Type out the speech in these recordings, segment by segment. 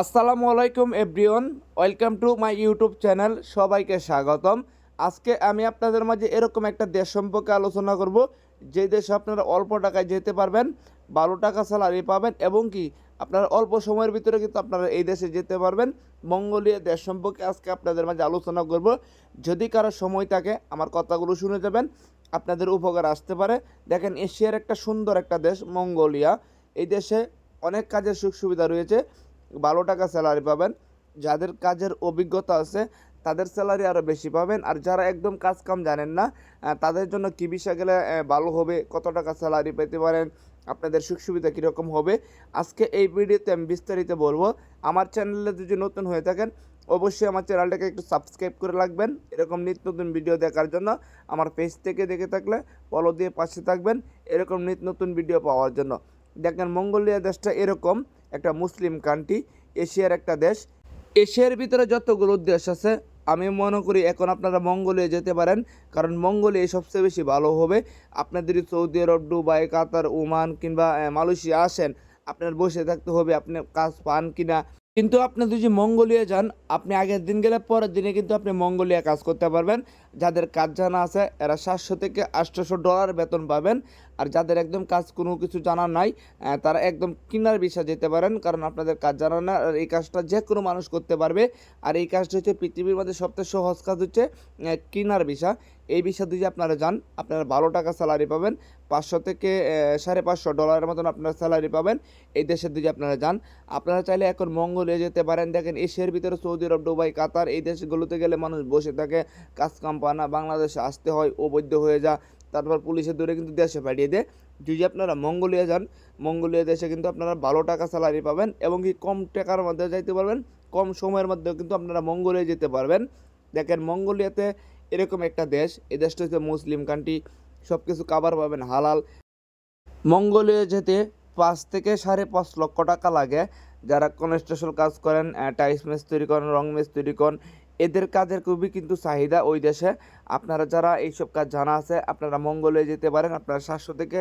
আসসালামু আলাইকুম, everyone. Welcome to my YouTube channel, সবাইকে স্বাগতম। আজকে আমি আপনাদের মাঝে এরকম একটা দেশ সম্পর্কে আলোচনা করব। যে দেশে আপনারা অল্প টাকায় যেতে পারবেন, ভালো টাকা স্যালারি পাবেন এবং কি আপনারা অল্প সময়ের ভিতরে কিন্তু আপনারা এই দেশে যেতে পারবেন। মঙ্গোলিয়া দেশ সম্পর্কে আজকে আপনাদের মাঝে আলোচনা করব। যদি কারও সময় থাকে, আমার কথাগুলো শুনে যাবেন, আপনাদের উপকার আসতে পারে। দেখেন, এশিয়ার একটা সুন্দর একটা দেশ, মঙ্গোলিয়া। এই দেশে অনেক কাজের সুখ সুবিধা রয়েছে। ভালো টাকা স্যালারি পাবেন। যাদের কাজের অভিজ্ঞতা আছে, তাদের স্যালারি আরও বেশি পাবেন। আর যারা একদম কাজ কাম জানেন না তাদের জন্য কী বিষয় গেলে ভালো হবে। কত টাকা স্যালারি পেতে পারেন, আপনাদের সুখ সুবিধা কীরকম হবে? আজকে এই ভিডিওতে আমি বিস্তারিত বলব। আমার চ্যানেলে যদি নতুন হয়ে থাকেন, অবশ্যই আমার চ্যানেলটাকে একটু সাবস্ক্রাইব করে রাখবেন। এরকম নিত্য নতুন ভিডিও দেখার জন্য আমার পেজ থেকে দেখে থাকলে ফলো দিয়ে পাশে থাকবেন। এরকম নিত্য নতুন ভিডিও পাওয়ার জন্য। দেখেন, মঙ্গোলিয়া দেশটা এরকম। একটা মুসলিম কান্ট্রি এশিয়ার একটা দেশ। এশিয়ার ভিতরে যতগুলো দেশ আছে, আমি মনে করি এখন আপনারা মঙ্গোলিয়া যেতে পারেন, কারণ মঙ্গোলিয়া সবচেয়ে বেশি ভালো হবে। আপনাদের Saudi Arab, Dubai, Qatar, Oman কিংবা মালয়েশিয়া আসেন, আপনার বসে থাকতে হবে, আপনি কাজ পান কিনা। কিন্তু আপনি যদি মঙ্গোলিয়া যান, আপনি আগের দিন গেলে পরের দিনে কিন্তু আপনি মঙ্গোলিয়া কাজ করতে পারবেন। যাদের কাজ জানা আছে, এরা সাতশো থেকে আটশোশো ডলার বেতন পাবেন। আর যাদের একদম কাজ কোনো কিছু জানা নাই তারা একদম কিনার বিষয় যেতে পারেন, কারণ আপনাদের কাজ জানা না, আর এই কাজটা যে কোনো মানুষ করতে পারবে। আর এই কাজটা হচ্ছে পৃথিবীর মধ্যে সবচেয়ে সহজ কাজ হচ্ছে কিনার বিষয় এই বিষয় যদি আপনারা যান, আপনারা ভালো টাকা স্যালারি পাবেন, পাঁচশো থেকে সাড়ে পাঁচশো ডলারের মতন আপনারা স্যালারি পাবেন, এই দেশের দিকে আপনারা যান। আপনারা চাইলে এখন মঙ্গলে যেতে পারেন, দেখেন এশিয়ার ভিতরে সৌদি আরব, দুবাই, কাতার, এই দেশগুলোতে গেলে মানুষ বসে থাকে, কাজ কাম পায় না, বাংলাদেশে আসতে হয়, অবৈধ হয়ে যা তারপর পুলিশের দূরে কিন্তু দেশে পাঠিয়ে দেয়। যদি আপনারা মঙ্গোলিয়া যান, মঙ্গোলিয়া দেশে কিন্তু আপনারা ভালো টাকা স্যালারি পাবেন এবং কি কম টাকার মধ্যে যাইতে পারবেন, কম সময়ের মধ্যেও কিন্তু আপনারা মঙ্গোলিয়া যেতে পারবেন। দেখেন, মঙ্গোলিয়াতে এরকম একটা দেশ, এই দেশটা হচ্ছে মুসলিম কান্ট্রি সব কিছু কাবার পাবেন হালাল। মঙ্গোলিয়া যেতে পাঁচ থেকে সাড়ে পাঁচ লক্ষ টাকা লাগে। যারা কনস্ট্রাকশন কাজ করেন টাইস মেস তৈরি করেন, রং মেস তৈরি করেন এদের কাজের খুবই কিন্তু চাহিদা ওই দেশে। আপনারা যারা এইসব কাজ জানা আছে, আপনারা মঙ্গোলিয়া যেতে পারেন। আপনারা সাতশো থেকে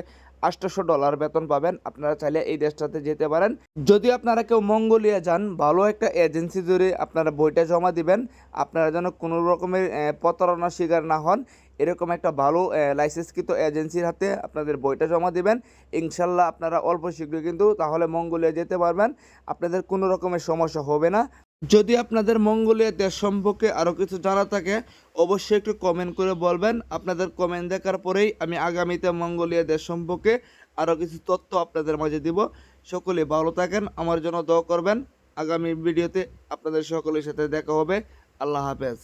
আটশোশো ডলার বেতন পাবেন। আপনারা চাইলে এই দেশটাতে যেতে পারেন। যদি আপনারা কেউ মঙ্গোলিয়া যান, ভালো একটা এজেন্সি জুড়ে আপনারা বইটা জমা দিবেন। আপনারা যেন কোনো রকমের প্রতারণার শিকার না হন। এরকম একটা ভালো লাইসেন্সকৃত এজেন্সির হাতে আপনাদের বইটা জমা দিবেন। ইনশাল্লাহ আপনারা অল্প শীঘ্রই কিন্তু তাহলে মঙ্গোলিয়া যেতে পারবেন। আপনাদের কোনো রকমের সমস্যা হবে না। যদি আপনাদের মঙ্গোলিয়া দেশ সম্পর্কে আরও কিছু জানা থাকে, অবশ্যই একটু কমেন্ট করে বলবেন। আপনাদের কমেন্ট দেখার পরেই আমি আগামীতে মঙ্গোলিয়া দেশ সম্পর্কে আরও কিছু তথ্য আপনাদের মাঝে দিব। সকলে ভালো থাকেন, আমার জন্য দোয়া করবেন। আগামী ভিডিওতে আপনাদের সকলের সাথে দেখা হবে। আল্লাহ হাফেজ।